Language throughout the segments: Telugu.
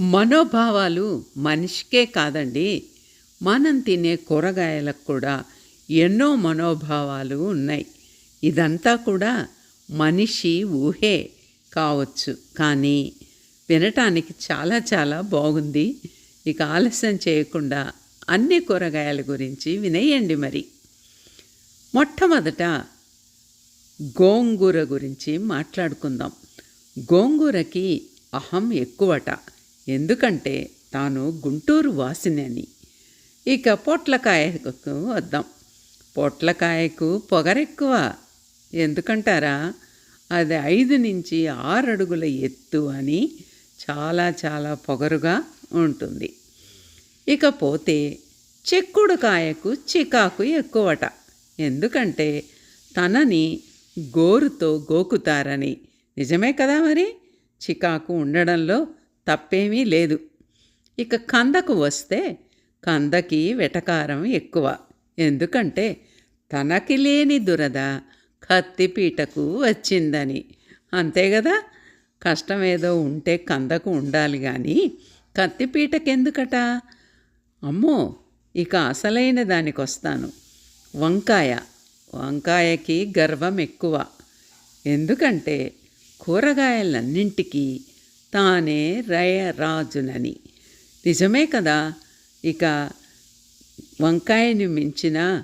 మనోభావాలు మనిషికే కాదండి. మనం తినే కూరగాయలకు కూడా ఎన్నో మనోభావాలు ఉన్నాయి. ఇదంతా కూడా మనిషి ఊహే కావచ్చు. కానీ వినటానికి చాలా చాలా బాగుంది. ఇక ఆలస్యం చేయకుండా అన్ని కూరగాయల గురించి వినేయండి మరి. మొట్టమొదట గోంగూర గురించి మాట్లాడుకుందాం. గోంగూరకి అహం ఎక్కువట. ఎందుకంటే తాను గుంటూరు వాసినని ఇక పొట్లకాయకు వద్దాం. పొట్లకాయకు పొగరెక్కువ. ఎందుకంటారా? అది ఐదు నుంచి ఆరు అడుగుల ఎత్తు అని చాలా చాలా పొగరుగా ఉంటుంది. ఇకపోతే చెక్కుడుకాయకు చికాకు ఎక్కువట. ఎందుకంటే తనని గోరుతో గోకుతారని. నిజమే కదా మరి? చికాకు ఉండడంలో తప్పేమీ లేదు. ఇక కందకు వస్తే కందకి వెటకారం ఎక్కువ. ఎందుకంటే తనకి లేని దురద కత్తిపీటకు వచ్చిందని. అంతే కదా కష్టమేదో ఉంటే కందకు ఉండాలి కానీ కత్తిపీటకెందుకట? అమ్మో! ఇక అసలైన దానికొస్తాను. వంకాయ. వంకాయకి గర్వం ఎక్కువ. ఎందుకంటే కూరగాయలన్నింటికీ తానే రయ రాజునని. నిజమే కదా? ఇక వంకాయని మించిన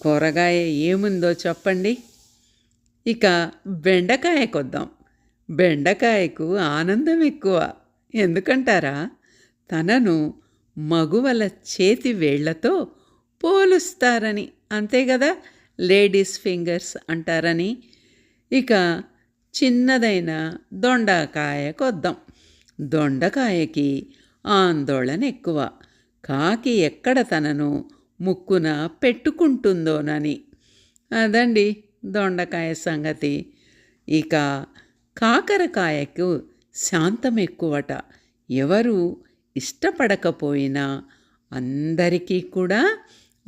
కూరగాయ ఏముందో చెప్పండి. ఇక బెండకాయ కొద్దాం. బెండకాయకు ఆనందం ఎక్కువ. ఎందుకంటారా? తనను మగువల చేతి వేళ్ళతో పోలుస్తారని. అంతే కదా? లేడీస్ ఫింగర్స్ అంటారని. ఇక చిన్నదైన దొండకాయ కొద్దాం. దొండకాయకి ఆందోళన ఎక్కువ. కాకి ఎక్కడ తనను ముక్కున పెట్టుకుంటుందోనని. అదండి దొండకాయ సంగతి. ఇక కాకరకాయకు శాంతం ఎక్కువట. ఎవరు ఇష్టపడకపోయినా అందరికీ కూడా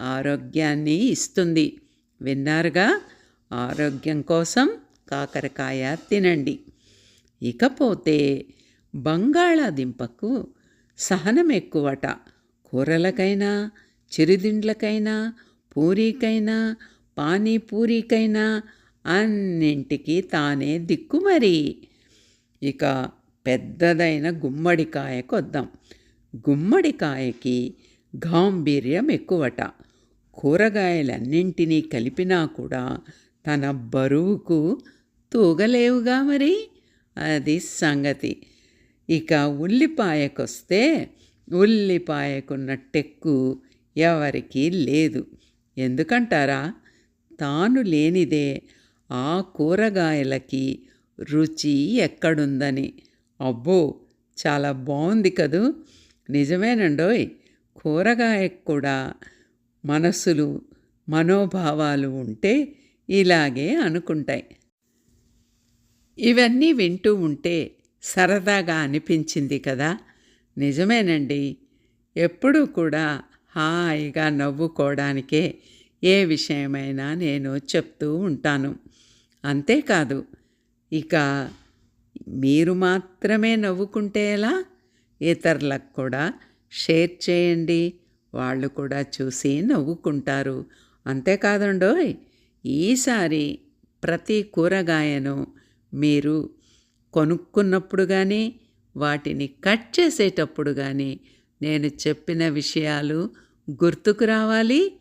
ఆరోగ్యాన్ని ఇస్తుంది. విన్నారుగా? ఆరోగ్యం కోసం కాకరకాయ తినండి. ఇకపోతే బంగాళాదింపకు సహనం ఎక్కువట. కూరలకైనా చిరుదిండ్లకైనా పూరీకైనా పానీపూరీకైనా అన్నింటికి తానే దిక్కు మరి. ఇక పెద్దదైన గుమ్మడికాయకు వద్దాం గుమ్మడికాయకి గాంభీర్యం ఎక్కువట. కూరగాయలన్నింటినీ కలిపినా కూడా తన బరువుకు తూగలేవుగా మరి? అది సంగతి. ఇక ఉల్లిపాయకొస్తే ఉల్లిపాయకున్న టెక్కు ఎవరికీ లేదు. ఎందుకంటారా? తాను లేనిదే ఆ కూరగాయలకి రుచి ఎక్కడుందని. అబ్బో! చాలా బాగుంది కదూ? నిజమేనండోయ్! కూరగాయకు కూడా మనసులు మనోభావాలు ఉంటే ఇలాగే అనుకుంటాయి. ఇవన్నీ వింటూ ఉంటే సరదాగా అనిపించింది కదా. నిజమేనండి. ఎప్పుడూ కూడా హాయిగా నవ్వుకోవడానికే ఏ విషయమైనా నేను చెప్తూ ఉంటాను. అంతేకాదు ఇక మీరు మాత్రమే నవ్వుకుంటే ఎలా? ఇతరులకు కూడా షేర్ చేయండి. వాళ్ళు కూడా చూసి నవ్వుకుంటారు. అంతేకాదండోయ్ ఈసారి ప్రతి కూరగాయను మీరు కొనుక్కున్నప్పుడు కానీ వాటిని కట్ చేసేటప్పుడు కానీ నేను చెప్పిన విషయాలు గుర్తుకు రావాలి.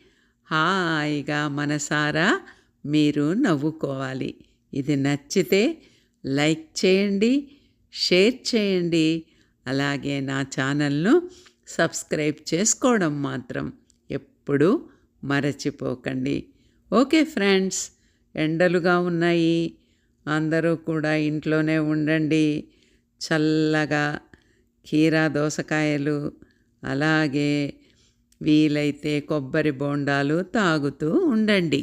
హాయిగా మనసారా మీరు నవ్వుకోవాలి. ఇది నచ్చితే లైక్ చేయండి షేర్ చేయండి. అలాగే నా ఛానల్ను సబ్స్క్రైబ్ చేసుకోవడం మాత్రం ఎప్పుడూ మరచిపోకండి. ఓకే ఫ్రెండ్స్ ఎండలుగా ఉన్నాయి. అందరూ కూడా ఇంట్లోనే ఉండండి. చల్లగా కీరా దోసకాయలు అలాగే వీలైతే కొబ్బరి బోండాలు తాగుతూ ఉండండి.